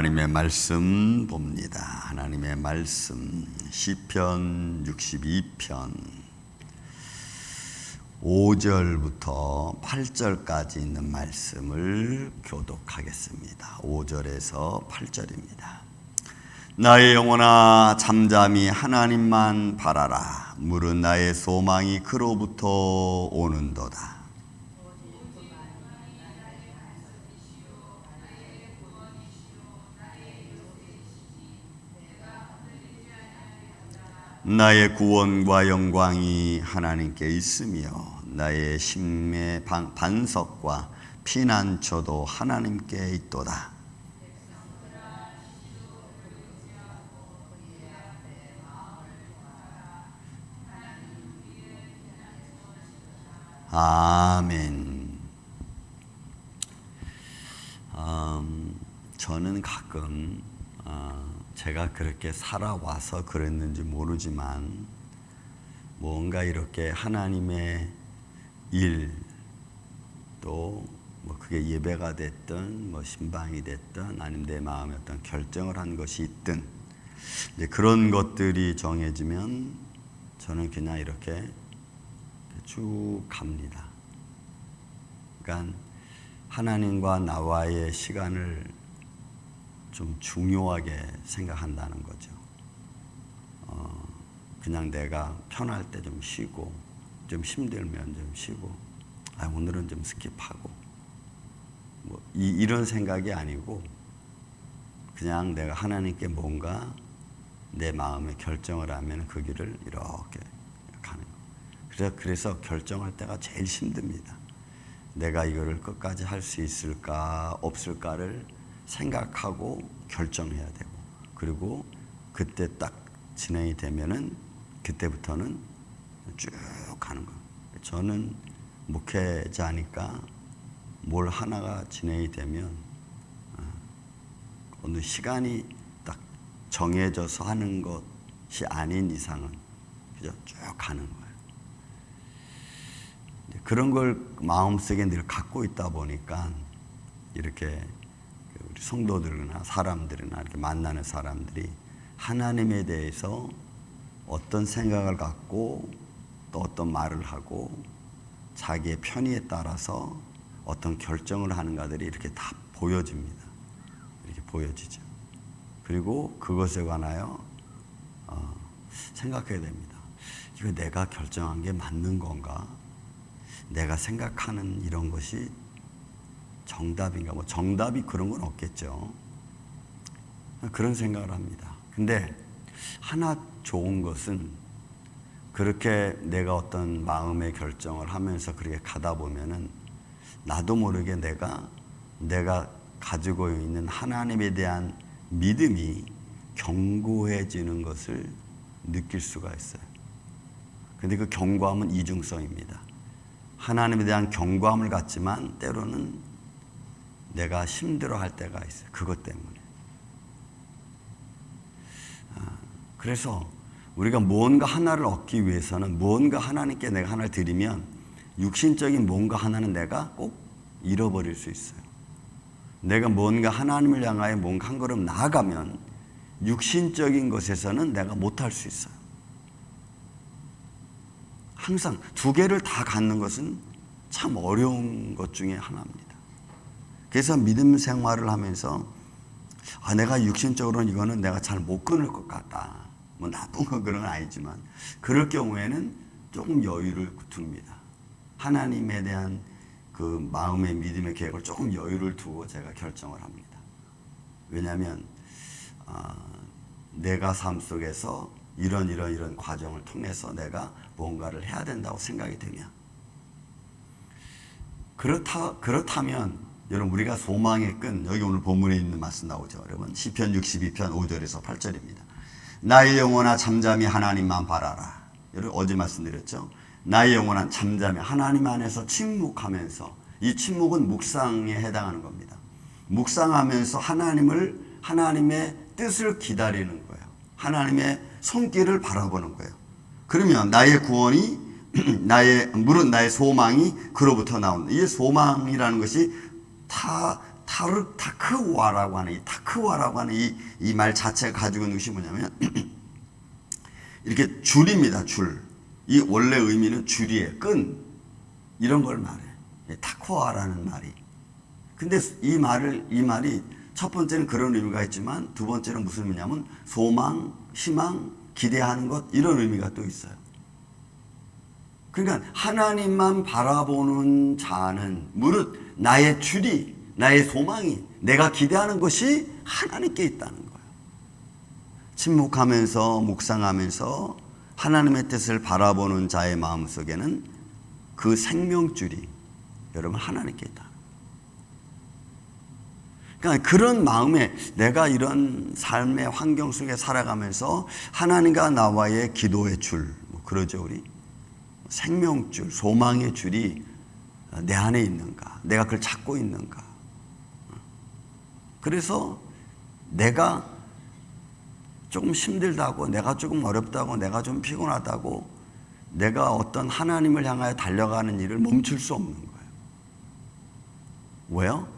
하나님의 말씀 봅니다. 하나님의 말씀 시편 62편 5절부터 8절까지 있는 말씀을 교독하겠습니다. 5절에서 8절입니다. 나의 영혼아 잠잠히 하나님만 바라라 물은 나의 소망이 그로부터 오는도다. 나의 구원과 영광이 하나님께 있으며 나의 심의 반- 반석과 피난처도 하나님께 있도다. 아멘. 음, 저는 가끔 어, 제가 그렇게 살아와서 그랬는지 모르지만 뭔가 이렇게 하나님의 일 또 뭐 그게 예배가 됐든 뭐 신방이 됐든 아니면 내 마음에 어떤 결정을 한 것이 있든 이제 그런 것들이 정해지면 저는 그냥 이렇게 쭉 갑니다. 그러니까 하나님과 나와의 시간을 좀 중요하게 생각한다는 거죠. 어, 그냥 내가 편할 때 좀 쉬고, 좀 힘들면 좀 쉬고, 아, 오늘은 좀 스킵하고, 뭐, 이, 이런 생각이 아니고, 그냥 내가 하나님께 뭔가 내 마음에 결정을 하면 그 길을 이렇게 가는 거예요. 그래서 결정할 때가 제일 힘듭니다. 내가 이거를 끝까지 할 수 있을까, 없을까를 생각하고 결정해야 되고 그리고 그때 딱 진행이 되면은 그때부터는 쭉 가는 거예요. 저는 목회자니까 뭘 하나가 진행이 되면 어, 어느 시간이 딱 정해져서 하는 것이 아닌 이상은 그저 쭉 가는 거예요. 그런 걸 마음속에 늘 갖고 있다 보니까 이렇게 우리 성도들이나 사람들이나 이렇게 만나는 사람들이 하나님에 대해서 어떤 생각을 갖고 또 어떤 말을 하고 자기의 편의에 따라서 어떤 결정을 하는가들이 이렇게 다 보여집니다. 이렇게 보여지죠. 그리고 그것에 관하여 어, 생각해야 됩니다. 이거 내가 결정한 게 맞는 건가? 내가 생각하는 이런 것이 정답인가? 뭐 정답이 그런 건 없겠죠. 그런 생각을 합니다. 근데 하나 좋은 것은 그렇게 내가 어떤 마음의 결정을 하면서 그렇게 가다 보면은 나도 모르게 내가 내가 가지고 있는 하나님에 대한 믿음이 견고해지는 것을 느낄 수가 있어요. 근데 그 견고함은 이중성입니다. 하나님에 대한 견고함을 갖지만 때로는 내가 힘들어 할 때가 있어요. 그것 때문에. 아, 그래서 우리가 무언가 하나를 얻기 위해서는 무언가 하나님께 내가 하나를 드리면 육신적인 뭔가 하나는 내가 꼭 잃어버릴 수 있어요. 내가 뭔가 하나님을 향하여 뭔가 한 걸음 나아가면 육신적인 것에서는 내가 못할 수 있어요. 항상 두 개를 다 갖는 것은 참 어려운 것 중에 하나입니다. 그래서 믿음 생활을 하면서 아, 내가 육신적으로는 이거는 내가 잘 못 끊을 것 같다. 뭐 나쁜 건 그런 건 아니지만 그럴 경우에는 조금 여유를 둡니다. 하나님에 대한 그 마음의 믿음의 계획을 조금 여유를 두고 제가 결정을 합니다. 왜냐하면 아, 내가 삶 속에서 이런 이런 이런 과정을 통해서 내가 뭔가를 해야 된다고 생각이 되면 그렇다 그렇다면 여러분 우리가 소망의 끈 여기 오늘 본문에 있는 말씀 나오죠. 여러분 시편 62편 5절에서 8절입니다. 나의 영혼아 잠잠히 하나님만 바라라. 여러분 어제 말씀드렸죠. 나의 영혼아 잠잠히 하나님 안에서 침묵하면서 이 침묵은 묵상에 해당하는 겁니다. 묵상하면서 하나님을 하나님의 뜻을 기다리는 거예요. 하나님의 손길을 바라보는 거예요. 그러면 나의 구원이 무릇 나의 소망이 그로부터 나온다. 이 소망이라는 것이 타, 타르 타크와라고 하는 이 타크와라고 하는 이 이 말 자체가 가지고 있는 것이 뭐냐면 이렇게 줄입니다. 줄. 이 원래 의미는 줄이에요. 끈 이런 걸 말해. 타크와라는 말이. 근데 이 말을 이 말이 첫 번째는 그런 의미가 있지만 두 번째는 무슨 의미냐면 소망, 희망, 기대하는 것 이런 의미가 또 있어요. 그러니까 하나님만 바라보는 자는 무릇 나의 줄이 나의 소망이 내가 기대하는 것이 하나님께 있다는 거예요. 침묵하면서 묵상하면서 하나님의 뜻을 바라보는 자의 마음 속에는 그 생명줄이 여러분 하나님께 있다. 그러니까 그런 마음에 내가 이런 삶의 환경 속에 살아가면서 하나님과 나와의 기도의 줄, 뭐 그러죠 우리 생명줄, 소망의 줄이 내 안에 있는가, 내가 그걸 찾고 있는가. 그래서 내가 조금 힘들다고, 내가 조금 어렵다고, 내가 좀 피곤하다고, 내가 어떤 하나님을 향하여 달려가는 일을 멈출 수 없는 거예요. 왜요?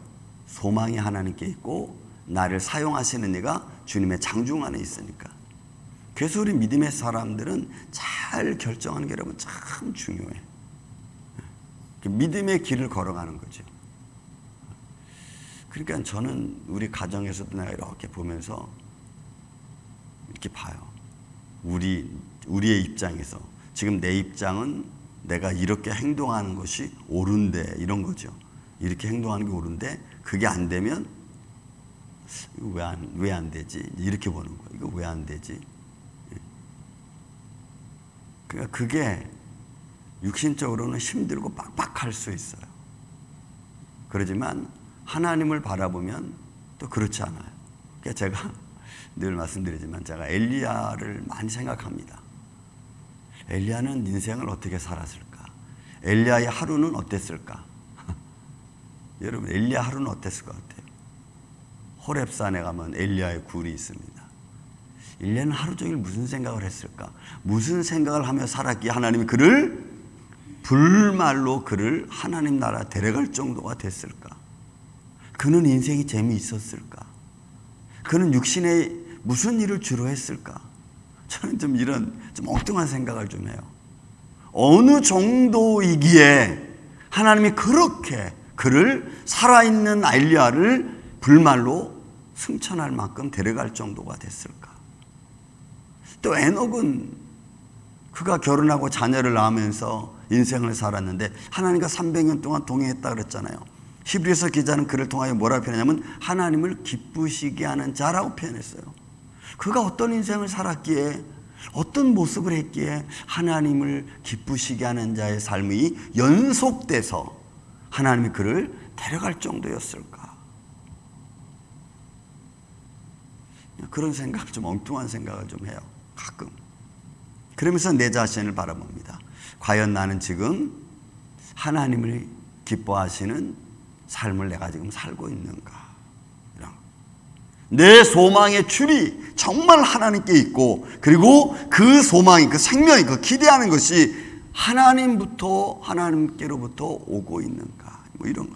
소망이 하나님께 있고 나를 사용하시는 이가 주님의 장중 안에 있으니까. 그래서 우리 믿음의 사람들은 잘 결정하는 게 여러분 참 중요해. 믿음의 길을 걸어가는 거죠. 그러니까 저는 우리 가정에서도 내가 이렇게 보면서 이렇게 봐요. 우리 우리의 입장에서 지금 내 입장은 내가 이렇게 행동하는 것이 옳은데 이런 거죠. 이렇게 행동하는 게 옳은데 그게 안 되면 왜안 왜 안 되지? 이렇게 보는 거예요. 이거 왜 안 되지? 그러니까 그게 육신적으로는 힘들고 빡빡할 수 있어요. 그러지만 하나님을 바라보면 또 그렇지 않아요. 그러니까 제가 늘 말씀드리지만 제가 엘리야를 많이 생각합니다. 엘리야는 인생을 어떻게 살았을까? 엘리야의 하루는 어땠을까? 여러분 엘리야 하루는 어땠을 것 같아요? 호렙산에 가면 엘리야의 굴이 있습니다. 엘리야는 하루 종일 무슨 생각을 했을까? 무슨 생각을 하며 살았기에 하나님이 그를 불말로 그를 하나님 나라 데려갈 정도가 됐을까? 그는 인생이 재미있었을까? 그는 육신에 무슨 일을 주로 했을까? 저는 좀 이런 좀 엉뚱한 생각을 좀 해요. 어느 정도이기에 하나님이 그렇게 그를 살아있는 엘리야를 불말로 승천할 만큼 데려갈 정도가 됐을까? 또 에녹은 그가 결혼하고 자녀를 낳으면서 인생을 살았는데 하나님과 300년 동안 동행했다 그랬잖아요. 히브리서 기자는 그를 통하여 뭐라 표현하냐면 하나님을 기쁘시게 하는 자라고 표현했어요. 그가 어떤 인생을 살았기에 어떤 모습을 했기에 하나님을 기쁘시게 하는 자의 삶이 연속돼서 하나님이 그를 데려갈 정도였을까? 그런 생각, 좀 엉뚱한 생각을 좀 해요. 가끔. 그러면서 내 자신을 바라봅니다. 과연 나는 지금 하나님을 기뻐하시는 삶을 내가 지금 살고 있는가? 내 소망의 줄이 정말 하나님께 있고, 그리고 그 소망이, 그 생명이, 그 기대하는 것이 하나님부터, 하나님께로부터 오고 있는가? 뭐 이런 거.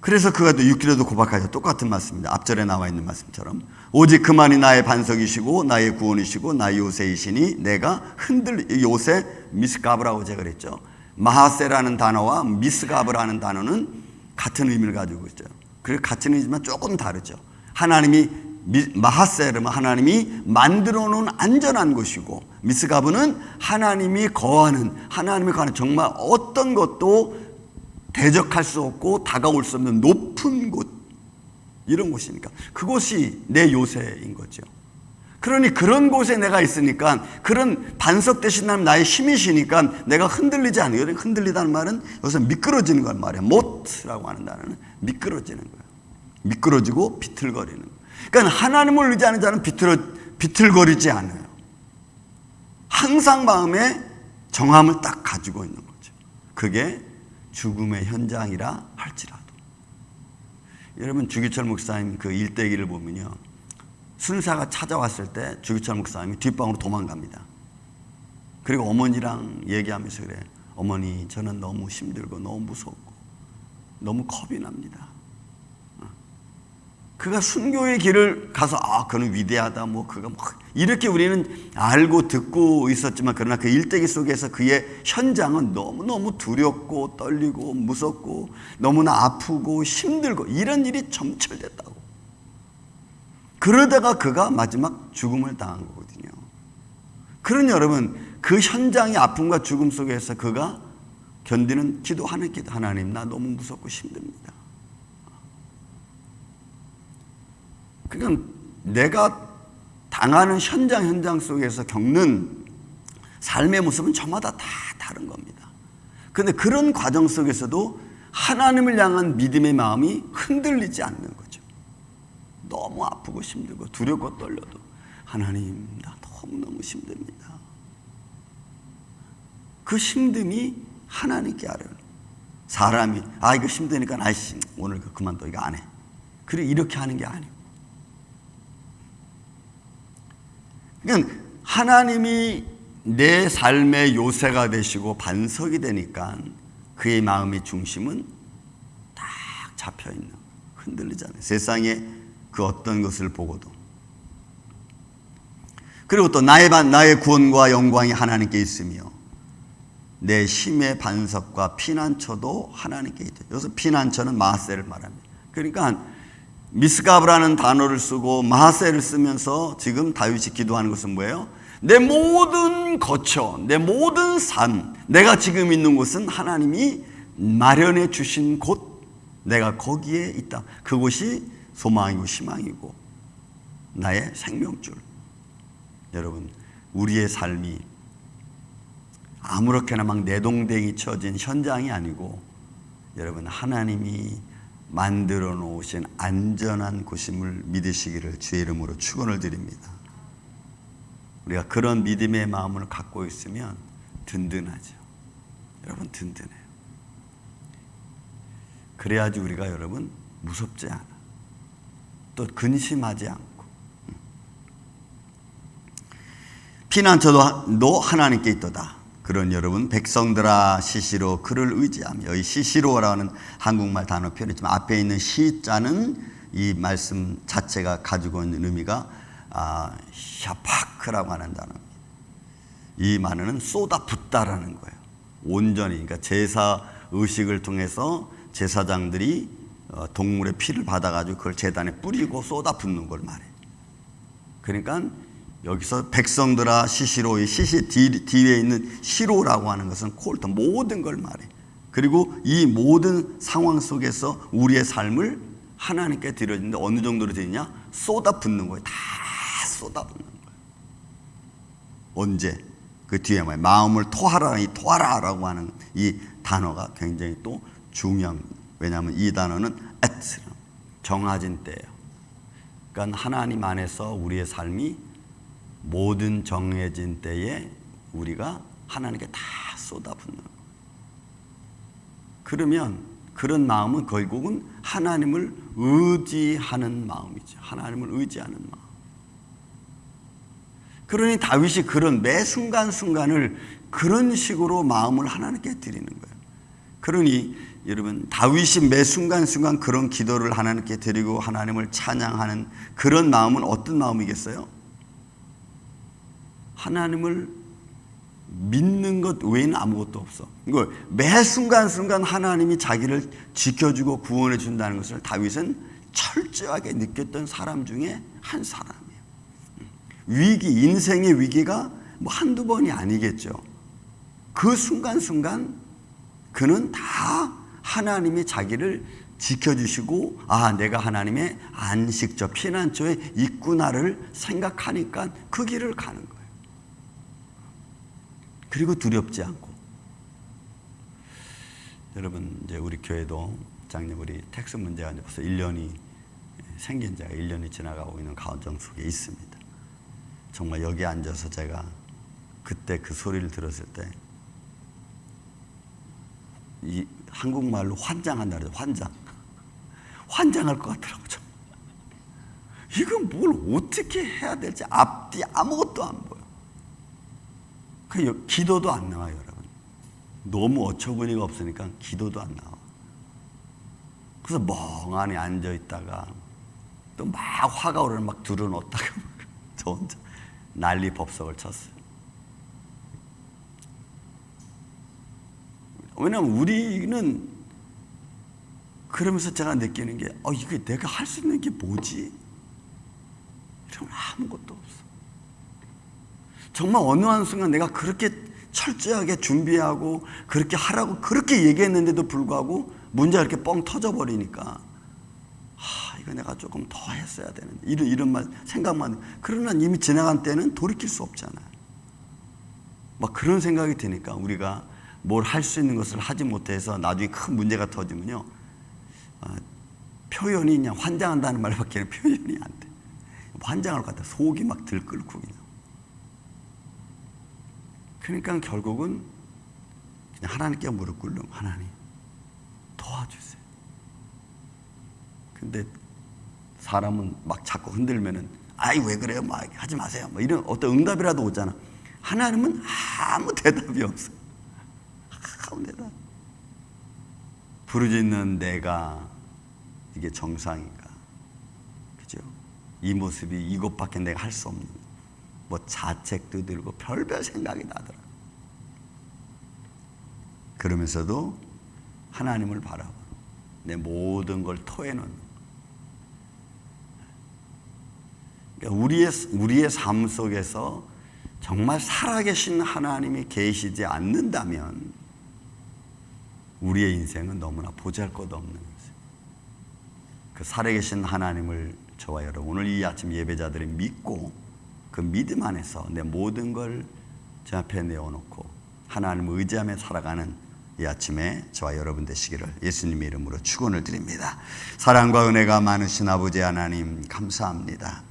그래서 그가 또 6절에도 고백하죠. 똑같은 말씀입니다. 앞절에 나와 있는 말씀처럼. 오직 그만이 나의 반석이시고 나의 구원이시고 나의 요새이시니 내가 흔들 요새 미스가브라고 제가 그랬죠. 마하세라는 단어와 미스가브라는 단어는 같은 의미를 가지고 있죠. 그리고 같은 의미지만 조금 다르죠. 하나님이 마하세르는 하나님이 만들어 놓은 안전한 곳이고 미스가브는 하나님이 거하는 하나님이 거하는 정말 어떤 것도 대적할 수 없고 다가올 수 없는 높은 곳 이런 곳이니까 그곳이 내 요새인 거죠. 그러니 그런 곳에 내가 있으니까 그런 반석 대신 나의 힘이시니까 내가 흔들리지 않아요. 흔들리다는 말은 여기서 미끄러지는 걸 말이야. 못라고 하는 단어는 미끄러지는 거예요. 미끄러지고 비틀거리는 거예요. 그러니까 하나님을 의지하는 자는 비틀어, 비틀거리지 않아요. 항상 마음에 정함을 딱 가지고 있는 거죠. 그게 죽음의 현장이라 할지라도. 여러분 주기철 목사님 그 일대기를 보면요. 순사가 찾아왔을 때 주기철 목사님이 뒷방으로 도망갑니다. 그리고 어머니랑 얘기하면서 그래. 어머니 저는 너무 힘들고 너무 무섭고 너무 겁이 납니다. 그가 순교의 길을 가서 아 그는 위대하다 뭐 그가 뭐 이렇게 우리는 알고 듣고 있었지만 그러나 그 일대기 속에서 그의 현장은 너무 너무 두렵고 떨리고 무섭고 너무나 아프고 힘들고 이런 일이 점철됐다고. 그러다가 그가 마지막 죽음을 당한 거거든요. 그런 여러분 그 현장의 아픔과 죽음 속에서 그가 견디는 기도하는 기도 하나님 나 너무 무섭고 힘듭니다. 그러니까 내가 당하는 현장 현장 속에서 겪는 삶의 모습은 저마다 다 다른 겁니다. 그런데 그런 과정 속에서도 하나님을 향한 믿음의 마음이 흔들리지 않는 거죠. 너무 아프고 힘들고 두렵고 떨려도 하나님 나 너무너무 힘듭니다. 그 힘듦이 하나님께 아뢰는 사람이 아 이거 힘드니까 아이씨 오늘 그만둬 이거 안 해. 그래 이렇게 하는 게 아니고 그러니까 하나님이 내 삶의 요새가 되시고 반석이 되니까 그의 마음의 중심은 딱 잡혀 있는 흔들리잖아요. 세상에 그 어떤 것을 보고도 그리고 또 나의 반 나의 구원과 영광이 하나님께 있으며 내 힘의 반석과 피난처도 하나님께 있다. 여기서 피난처는 마세를 말합니다. 그러니까 미스가브라는 단어를 쓰고 마세를 쓰면서 지금 다윗이 기도하는 것은 뭐예요? 내 모든 거처, 내 모든 산, 내가 지금 있는 곳은 하나님이 마련해 주신 곳, 내가 거기에 있다. 그곳이 소망이고 희망이고 나의 생명줄. 여러분, 우리의 삶이 아무렇게나 막 내동댕이 쳐진 현장이 아니고 여러분 하나님이 만들어 놓으신 안전한 곳임을 믿으시기를 주의 이름으로 축원을 드립니다. 우리가 그런 믿음의 마음을 갖고 있으면 든든하죠. 여러분 든든해요. 그래야지 우리가 여러분 무섭지 않아. 또 근심하지 않고. 피난처도 너 하나님께 있도다. 그런 여러분 백성들아 시시로 그를 의지하며 이 시시로라는 한국말 단어 표현이지만 앞에 있는 시자는 이 말씀 자체가 가지고 있는 의미가 아, 샤파크라고 하는 단어입니다. 이 말은 쏟아붓다라는 거예요. 온전히 그러니까 제사 의식을 통해서 제사장들이 어, 동물의 피를 받아가지고 그걸 제단에 뿌리고 쏟아붓는 걸 말해. 그러니까 여기서 백성들아 시시로 이 시시 뒤에 있는 시로라고 하는 것은 콜트 모든 걸 말해. 그리고 이 모든 상황 속에서 우리의 삶을 하나님께 드려지는데 어느 정도로 되냐? 쏟아 붓는 거예요. 다 쏟아 붓는 거예요. 언제? 그 뒤에 뭐예요? 마음을 토하라, 이 토하라라고 하는 이 단어가 굉장히 또 중요합니다. 왜냐하면 이 단어는 에트 정해진 때예요. 그러니까 하나님 안에서 우리의 삶이 모든 정해진 때에 우리가 하나님께 다 쏟아붓는 거예요. 그러면 그런 마음은 결국은 하나님을 의지하는 마음이죠. 하나님을 의지하는 마음. 그러니 다윗이 그런 매 순간순간을 그런 식으로 마음을 하나님께 드리는 거예요. 그러니 여러분 다윗이 매 순간순간 그런 기도를 하나님께 드리고 하나님을 찬양하는 그런 마음은 어떤 마음이겠어요? 하나님을 믿는 것 외에는 아무것도 없어. 이거 매 순간순간 하나님이 자기를 지켜주고 구원해 준다는 것을 다윗은 철저하게 느꼈던 사람 중에 한 사람이에요. 위기, 인생의 위기가 뭐 한두 번이 아니겠죠. 그 순간순간 그는 다 하나님이 자기를 지켜주시고 아 내가 하나님의 안식처 피난처에 있구나를 생각하니까 그 길을 가는 거예요. 그리고 두렵지 않고. 여러분, 이제 우리 교회도 작년 우리 텍스 문제가 이제 벌써 1년이 생긴 지가 1년이 지나가고 있는 가정 속에 있습니다. 정말 여기 앉아서 제가 그때 그 소리를 들었을 때, 이 한국말로 환장한다 그래요, 환장. 환장할 것 같더라고요. 이건 뭘 어떻게 해야 될지 앞뒤 아무것도 안 보여. 그 기도도 안 나와요, 여러분. 너무 어처구니가 없으니까 기도도 안 나와. 그래서 멍하니 앉아 있다가 또 막 화가 오르는 막 들어놓다가 저 혼자 난리 법석을 쳤어요. 왜냐면 우리는 그러면서 제가 느끼는 게, 어, 이게 내가 할 수 있는 게 뭐지? 이러면 아무것도 없어. 정말 어느 한 순간 내가 그렇게 철저하게 준비하고 그렇게 하라고 그렇게 얘기했는데도 불구하고 문제가 이렇게 뻥 터져버리니까 아, 이거 내가 조금 더 했어야 되는데. 이런, 이런 말, 생각만. 그러나 이미 지나간 때는 돌이킬 수 없잖아요. 막 그런 생각이 드니까 우리가 뭘 할 수 있는 것을 하지 못해서 나중에 큰 문제가 터지면요. 아, 표현이 그냥 환장한다는 말밖에 표현이 안 돼. 환장할 것 같아. 속이 막 들끓고 그냥. 그러니까 결국은 그냥 하나님께 무릎 꿇는 하나님 도와주세요. 근데 사람은 막 자꾸 흔들면은 아이 왜 그래요? 막 하지 마세요. 뭐 이런 어떤 응답이라도 오잖아. 하나님은 아무 대답이 없어. 아무 대답. 부르짖는 내가 이게 정상인가? 그죠? 이 모습이 이것밖에 내가 할 수 없는 뭐 자책도 들고 별별 생각이 나더라. 그러면서도 하나님을 바라봐. 내 모든 걸 토해놓는. 그러니까 우리의 우리의 삶 속에서 정말 살아계신 하나님이 계시지 않는다면 우리의 인생은 너무나 보잘 것 없는 거죠. 그 살아계신 하나님을 저와 여러분 오늘 이 아침 예배자들이 믿고 그 믿음 안에서 내 모든 걸 제 앞에 내어놓고 하나님을 의지하며 살아가는 이 아침에 저와 여러분 되시기를 예수님의 이름으로 축원을 드립니다. 사랑과 은혜가 많으신 아버지 하나님 감사합니다.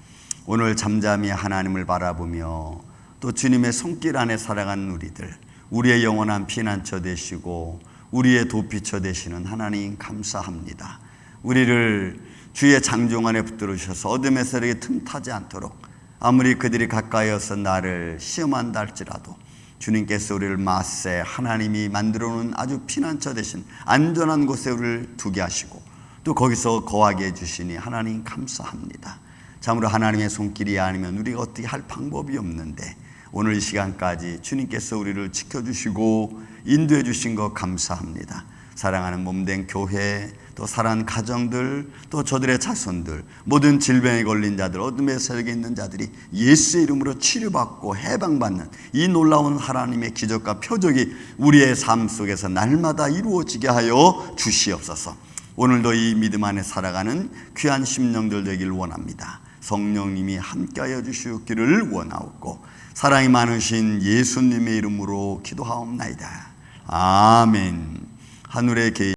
오늘 잠잠히 하나님을 바라보며 또 주님의 손길 안에 살아가는 우리들, 우리의 영원한 피난처 되시고 우리의 도피처 되시는 하나님 감사합니다. 우리를 주의 장종 안에 붙들으셔서 어둠의 세력에 틈타지 않도록 아무리 그들이 가까이어서 나를 시험한다 할지라도 주님께서 우리를 마세 하나님이 만들어 놓은 아주 피난처 대신 안전한 곳에 우리를 두게 하시고 또 거기서 거하게 해 주시니 하나님 감사합니다. 참으로 하나님의 손길이 아니면 우리가 어떻게 할 방법이 없는데 오늘 이 시간까지 주님께서 우리를 지켜 주시고 인도해 주신 것 감사합니다. 사랑하는 몸된 교회, 또 사랑하는 가정들, 또 저들의 자손들, 모든 질병에 걸린 자들, 어둠의 세력에 있는 자들이 예수의 이름으로 치료받고 해방받는 이 놀라운 하나님의 기적과 표적이 우리의 삶 속에서 날마다 이루어지게 하여 주시옵소서. 오늘도 이 믿음 안에 살아가는 귀한 심령들 되길 원합니다. 성령님이 함께하여 주시기를 원하옵고 사랑이 많으신 예수님의 이름으로 기도하옵나이다. 아멘. 하늘에 계